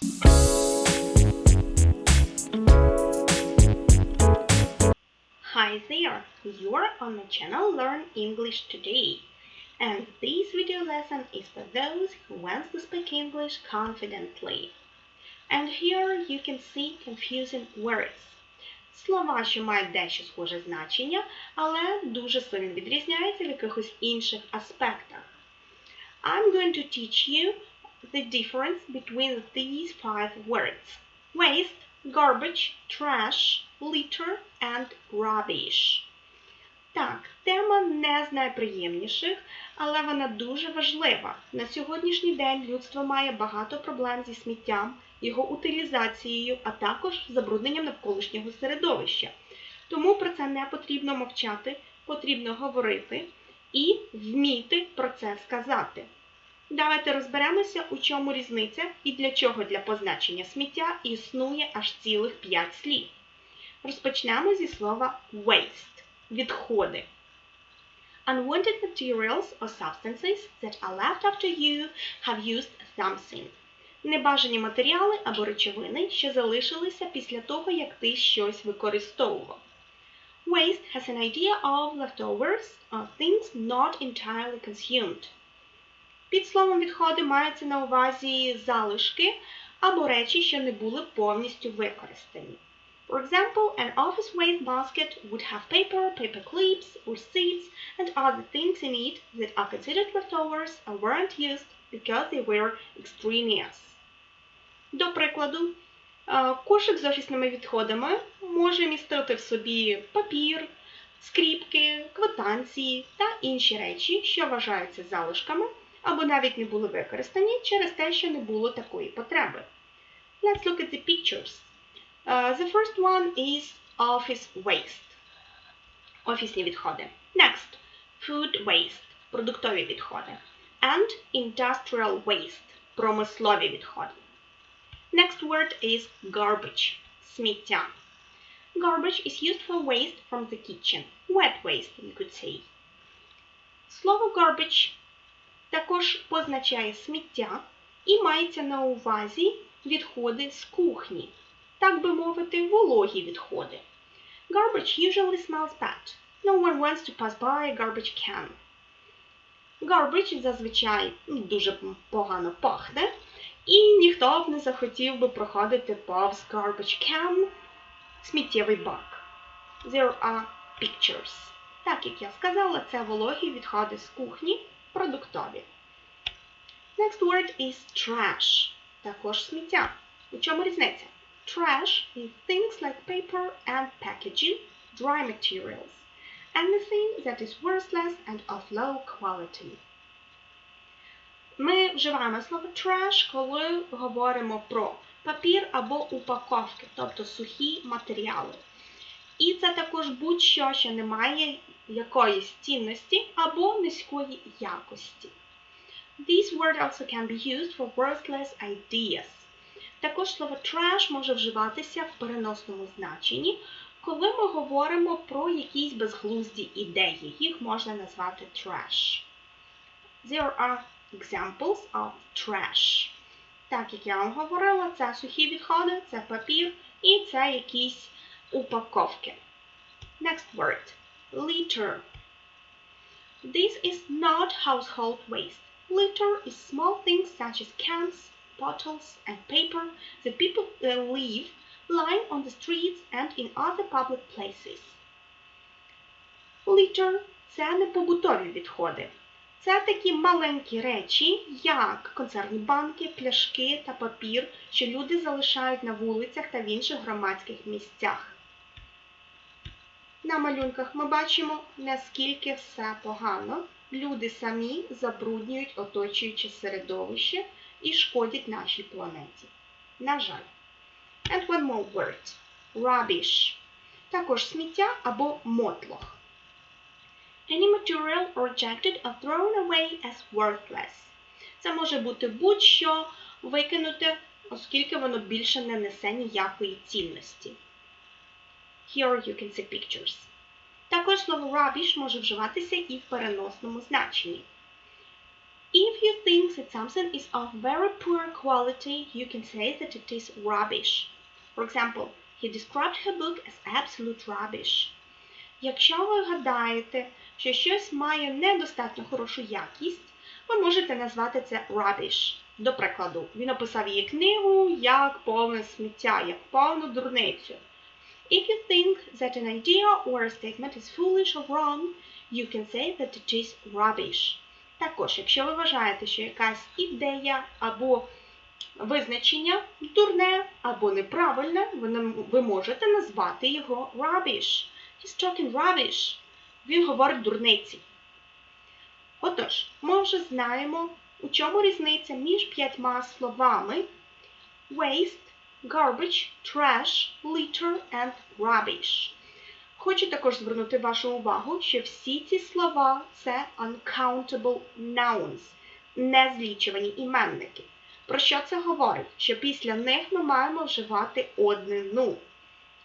Hi there! You are on my channel Learn English Today. And this video lesson is for those who want to speak English confidently. And here you can see confusing words. Слова, що мають дещо схоже значення, але дуже сильно відрізняються в якихось інших аспектах. I'm going to teach you the difference between these five words. Waste, garbage, trash, litter and rubbish. Так, тема не з найприємніших, але вона дуже важлива. На сьогоднішній день людство має багато проблем зі сміттям, його утилізацією, а також забрудненням навколишнього середовища. Тому про це не потрібно мовчати, потрібно говорити і вміти про це сказати. Давайте розберемося, у чому різниця і для чого для позначення сміття існує аж цілих 5 слів. Розпочнемо зі слова waste відходи. Unwanted materials or substances that are left after you have used something. Небажані матеріали або речовини, що залишилися після того, як ти щось використовував. Waste has an idea of leftovers or things not entirely consumed. Під словом відходи мається на увазі залишки або речі, що не були повністю використані. For example, an office waste basket would have paper, paper clips, receipts, and other things in it that are considered leftovers or weren't used because they were extraneous. До прикладу, е, кошик з офісними відходами може містити в собі папір, скріпки, квитанції та інші речі, що вважаються залишками або навіть не були використані через те, що не було такої потреби. Let's look at the pictures. Uh, the first one is office waste. Офісні відходи. Next, food waste. Продуктові відходи. And industrial waste. Промислові відходи. Next word is garbage. Сміття. Garbage is used for waste from the kitchen. Wet waste, you could say. Слово garbage також позначає сміття і мається на увазі відходи з кухні, так би мовити, вологі відходи. Garbage usually smells bad. No one wants to pass by a garbage can. Garbage зазвичай ну, дуже погано пахне, і ніхто б не захотів би проходити повз garbage can, сміттєвий бак. There are pictures. Так як я сказала, це вологі відходи з кухні, продуктові. Next word is trash. Також сміття. У чому різниця? Trash is things like paper and packaging, dry materials. Anything that is worthless and of low quality. Ми вживаємо слово trash, коли говоримо про папір або упаковки, тобто сухі матеріали. І це також будь-що, що не має якоїсь цінності або низької якості. This word also can be used for worthless ideas. Також слово trash може вживатися в переносному значенні, коли ми говоримо про якісь безглузді ідеї. Їх можна назвати trash. There are examples of trash. Так як я вам говорила, це сухі відходи, це папір і це якісь упаковки. Next word. Litter. This is not household waste. Litter is small things such as cans, bottles, and paper that people uh, leave lying on the streets and in other public places. Litter – це не побутові відходи. Це такі маленькі речі, як консервні банки, пляшки та папір, що люди залишають на вулицях та в інших громадських місцях. На малюнках ми бачимо, наскільки все погано. Люди самі забруднюють оточуюче середовище і шкодять нашій планеті. На жаль. And one more word. Rubbish. Також сміття або мотлох. Any material rejected or thrown away as worthless. Це може бути будь-що викинуте, оскільки воно більше не несе ніякої цінності. Here you can see pictures. Також слово rubbish може вживатися і в переносному значенні. If you think that something is of very poor quality, you can say that it is rubbish. For example, he described her book as absolute rubbish. Якщо ви гадаєте, що щось має недостатньо хорошу якість, ви можете назвати це rubbish. До прикладу, він описав її книгу як повне сміття, як повну дурницю. If you think that an idea or a statement is foolish or wrong, you can say that it is rubbish. Також, якщо ви вважаєте, що якась ідея або визначення дурне або неправильне, ви можете назвати його rubbish. He's talking rubbish. Він говорить дурниці. Отож, ми вже знаємо, у чому різниця між п'ятьма словами waste, garbage, trash, litter and rubbish. Хочу також звернути вашу увагу, що всі ці слова це uncountable nouns, незлічувані іменники. Про що це говорить? Що після них ми маємо вживати однину.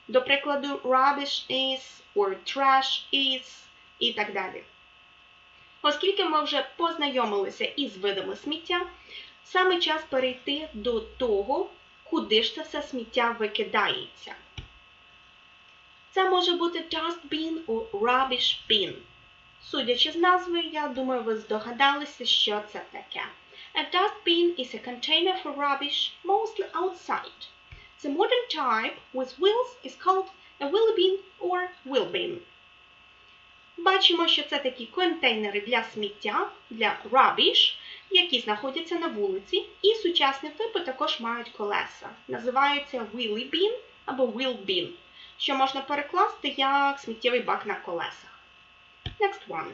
До прикладу, rubbish is or trash is і так далі. Оскільки ми вже познайомилися із видами сміття, саме час перейти до того, куди ж це все сміття викидається. Це може бути dustbin or rubbish bin. Судячи з назви, я думаю, ви здогадалися, що це таке. A dustbin is a container for rubbish, mostly outside. The modern type with wheels is called a wheelie bin or wheel bin. Бачимо, що це такі контейнери для сміття, для rubbish, які знаходяться на вулиці, і сучасні типи також мають колеса. Називаються wheelie bin або wheel bin що можна перекласти як сміттєвий бак на колесах. Next one.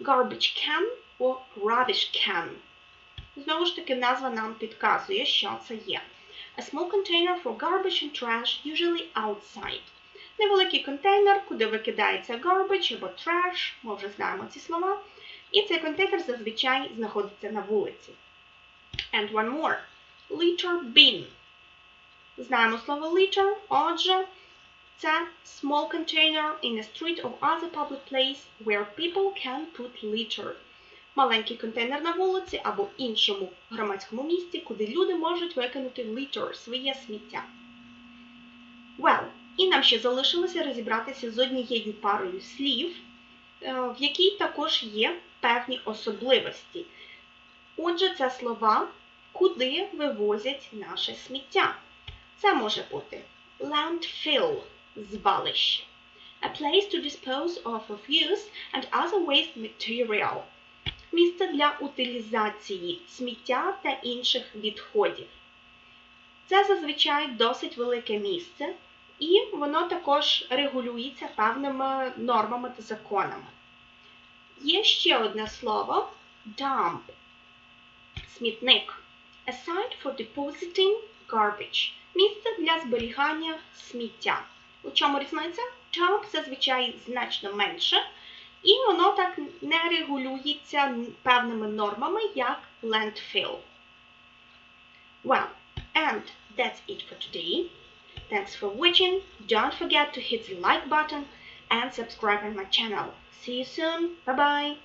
Garbage can or rubbish can. Знову ж таки, назва нам підказує, що це є. A small container for garbage and trash, usually outside. Невеликий контейнер, куди викидається garbage або trash, ми вже знаємо ці слова. І цей контейнер зазвичай знаходиться на вулиці. And one more. Litter bin. Знаємо слово litter, отже, це small container in a street or other public place where people can put litter. Маленький контейнер на вулиці або іншому громадському місці, куди люди можуть викинути litter, своє сміття. Well, і нам ще залишилося розібратися з однією парою слів, в якій також є певні особливості. Отже, це слова, куди вивозять наше сміття. Це може бути landfill звалище. A place to dispose of refuse and other waste material. Місце для утилізації сміття та інших відходів. Це зазвичай досить велике місце, і воно також регулюється певними нормами та законами. Є ще одне слово dump. Смітник. A site for depositing garbage. Місце для зберігання сміття. У чому різниця? Jump зазвичай значно менше, і воно так не регулюється певними нормами, як landfill. Well, and that's it for today. Thanks for watching. Don't forget to hit the like button and subscribe on my channel. See you soon. Bye bye.